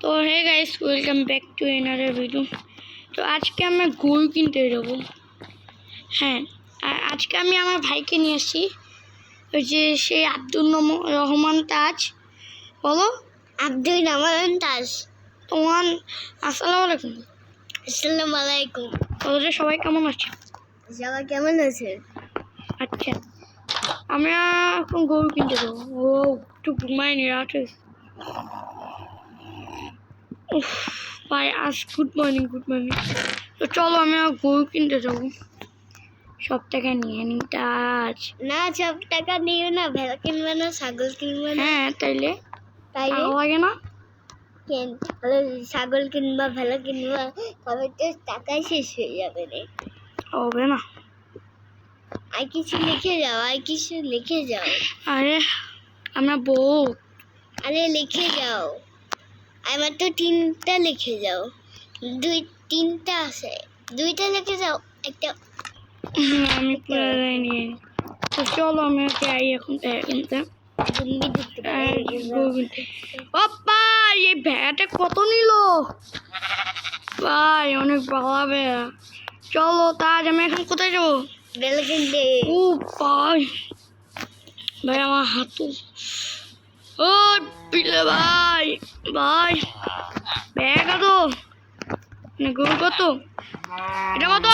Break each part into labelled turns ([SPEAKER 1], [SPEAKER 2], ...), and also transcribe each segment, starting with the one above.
[SPEAKER 1] তো hey guys welcome back to another video তো আজকে আমরা গরু কিনতে যাব। হ্যাঁ আর আজকে আমি আমার ভাইকে নিয়ে আসছি। ওই যে সেই আব্দুল রহমান তাজ। বলো?
[SPEAKER 2] আব্দুল রহমান তাজ।
[SPEAKER 1] তোমার আসসালামু আলাইকুম।
[SPEAKER 2] আসসালামু আলাইকুম।
[SPEAKER 1] তাহলে সবাই কেমন আছে?
[SPEAKER 2] সবাই কেমন আছে?
[SPEAKER 1] আচ্ছা আমরা এখন গরু কিনতে যাব। ও একটু রাত হয়েছে। উফ, ভাই আজ গুড মর্নিং গুড মর্নিং তো চলো আমি আর গরু কিনতে যাব। সব টাকা নিয়ে নি তাজ
[SPEAKER 2] না সব টাকা নিও না ভেড়া কিনবে না ছাগল কিনবে না।
[SPEAKER 1] হ্যাঁ তাইলে?
[SPEAKER 2] তাই
[SPEAKER 1] লাগে না?
[SPEAKER 2] কেন? তাহলে ছাগল কিনবা ভেড়া কিনবা তবে তো টাকাই শেষ হয়ে যাবে রে।
[SPEAKER 1] হবে না।
[SPEAKER 2] আর কিছু লিখে যাও আর কিছু লিখে যাও।
[SPEAKER 1] আরে আমরা বউ।
[SPEAKER 2] আরে লিখে যাও। আমার তো তিনটা লিখে যাও। দুই তিনটা আছে। দুইটা লিখে যাও একটা।
[SPEAKER 1] আমি পুরোটাই নিয়ে তো চলো আমি যাই এখন টাকা কিনতে
[SPEAKER 2] পারো
[SPEAKER 1] ভাই এই ভেড়াটা কত নিল? ভাই অনেক ভালো ভেড়া চলো তাজ আমি এখন কোথায় যাব? ও ভাই ভাই আমার হাতু ও পিলে ভাই ভাই। ব্যাগ কত না গরু কত? এটা কত?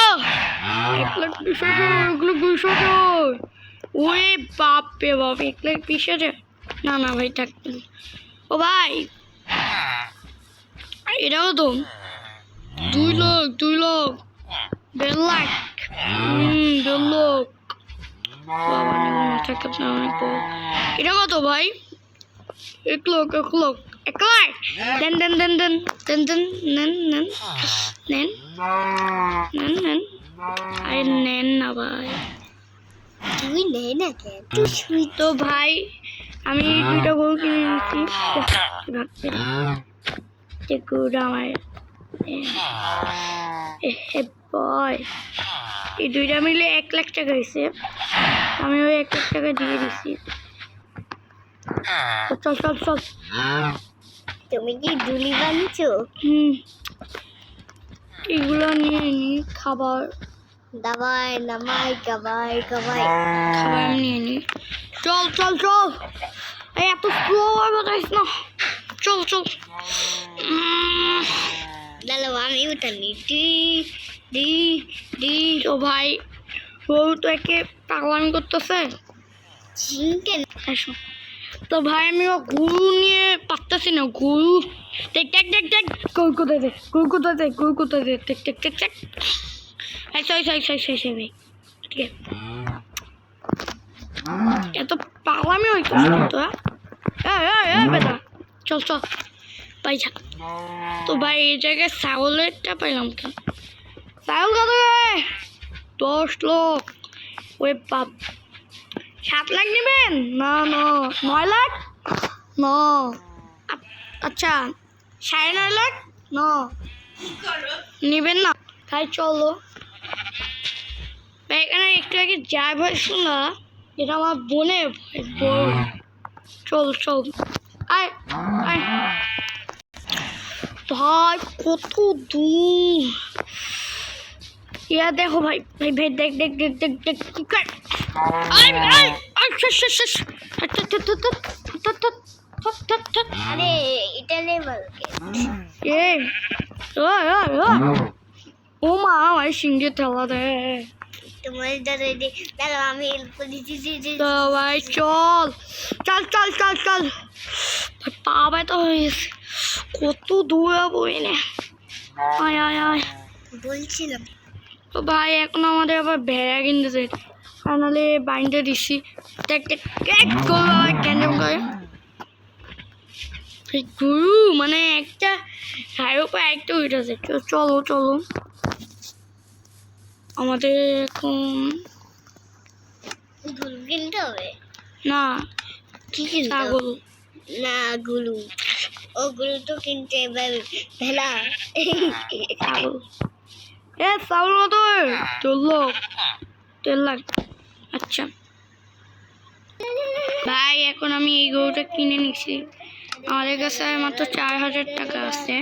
[SPEAKER 1] এক লাখ বিশ হাজার এগুলো বিশ হাজার। ওই বাপ বাপ, এক লাখ বিশ হাজার। না না ভাই, থাক। ও ভাই, এটা কত? দুই লাখ দুই লাখ। দেড় লাখ। হুম, দেড় লাখ। অনেক এটা কত ভাই? O'clock, o'clock, o'clock. Dun dun dun dun. Dun dun nun nun. Nun. Nun nun. আরে নেন না ভাই
[SPEAKER 2] তুই নেই না কেন তুই
[SPEAKER 1] তো ভাই আমি দুটো গরু কিনে নিয়েছি ভাবছি যে গরুটা আমার বয় এই দুইটা মিলে এক লাখ টাকা হয়েছে আমি ওই এক লাখ টাকা দিয়ে দিছি। চল চল চল।
[SPEAKER 2] তুমি কি দুলি বানিয়েছো?
[SPEAKER 1] হুম। এগুলো নিয়ে নি খাবার।
[SPEAKER 2] দাবাই নামাই কাবাই কাবাই।
[SPEAKER 1] খাবার নিয়ে নি। চল চল চল। এই এত স্লো বাতাইস না। চল চল।
[SPEAKER 2] দাঁড়াও আমি উঠানি টি ডি ডি
[SPEAKER 1] তো ভাই বউ তো একে পাগলামি করতেছে।
[SPEAKER 2] চিনকেন
[SPEAKER 1] এসো তো ভাই, আমি ও গরু নিয়ে পারতেছি না, গরু। দেখ দেখ দেখ দেখ, গরু কোথায় দেখ, গরু কোথায় দেখ, গরু কোথায় দেখ দেখ দেখ দেখ এই সই সই সই সই সই ভাই। ঠিক আছে। এত পাগলামি হইতেছে তো হ্যাঁ? এই এই এই, বেটা, চল চল। ভাই, যা। তো ভাই, এই জায়গায় ছাগলেরটা পাইলাম কেন? ছাগল কত দশ লোক। ওই বাপ সাত লাখ নেবেন? না না। নয় লাখ? ন। আচ্ছা। সাড়ে নয় লাখ? ন। নেবেন না। তাই চলো। এখানে একটু আগে যা ভয় শোনা এটা আমার ভয় বোন। চল চল। আয় আয়। ভাই, কত দূর। ইয়া দেখো ভাই ভাই ভাই, দেখ দেখ দেখ দেখ দেখ Ay ay ay şş দে। ভাই চল। চল চল চল চল। পা তো হয়েছে কত দূরে বই না আয় আয় আয়।
[SPEAKER 2] বলছিলাম।
[SPEAKER 1] ভাই এখন আমাদের আবার ভেড়া কিনতে যেতে। আর নাহলে বাইন্ডার ইসি ক্যান্ডেম গুরু মানে একটা হায়ের উপর একটা উঠেছে চলো চলো। আমাদের এখন
[SPEAKER 2] কিনতে হবে?
[SPEAKER 1] না
[SPEAKER 2] কি কিনতে না গুলু। ও তো কিনতে ভেলা।
[SPEAKER 1] এ চাউল মতো। তেল তেল লাগ আচ্ছা। ভাই, এখন আমি এই গরুটা কিনে নিচ্ছি আমাদের কাছে মাত্র চার হাজার টাকা আছে।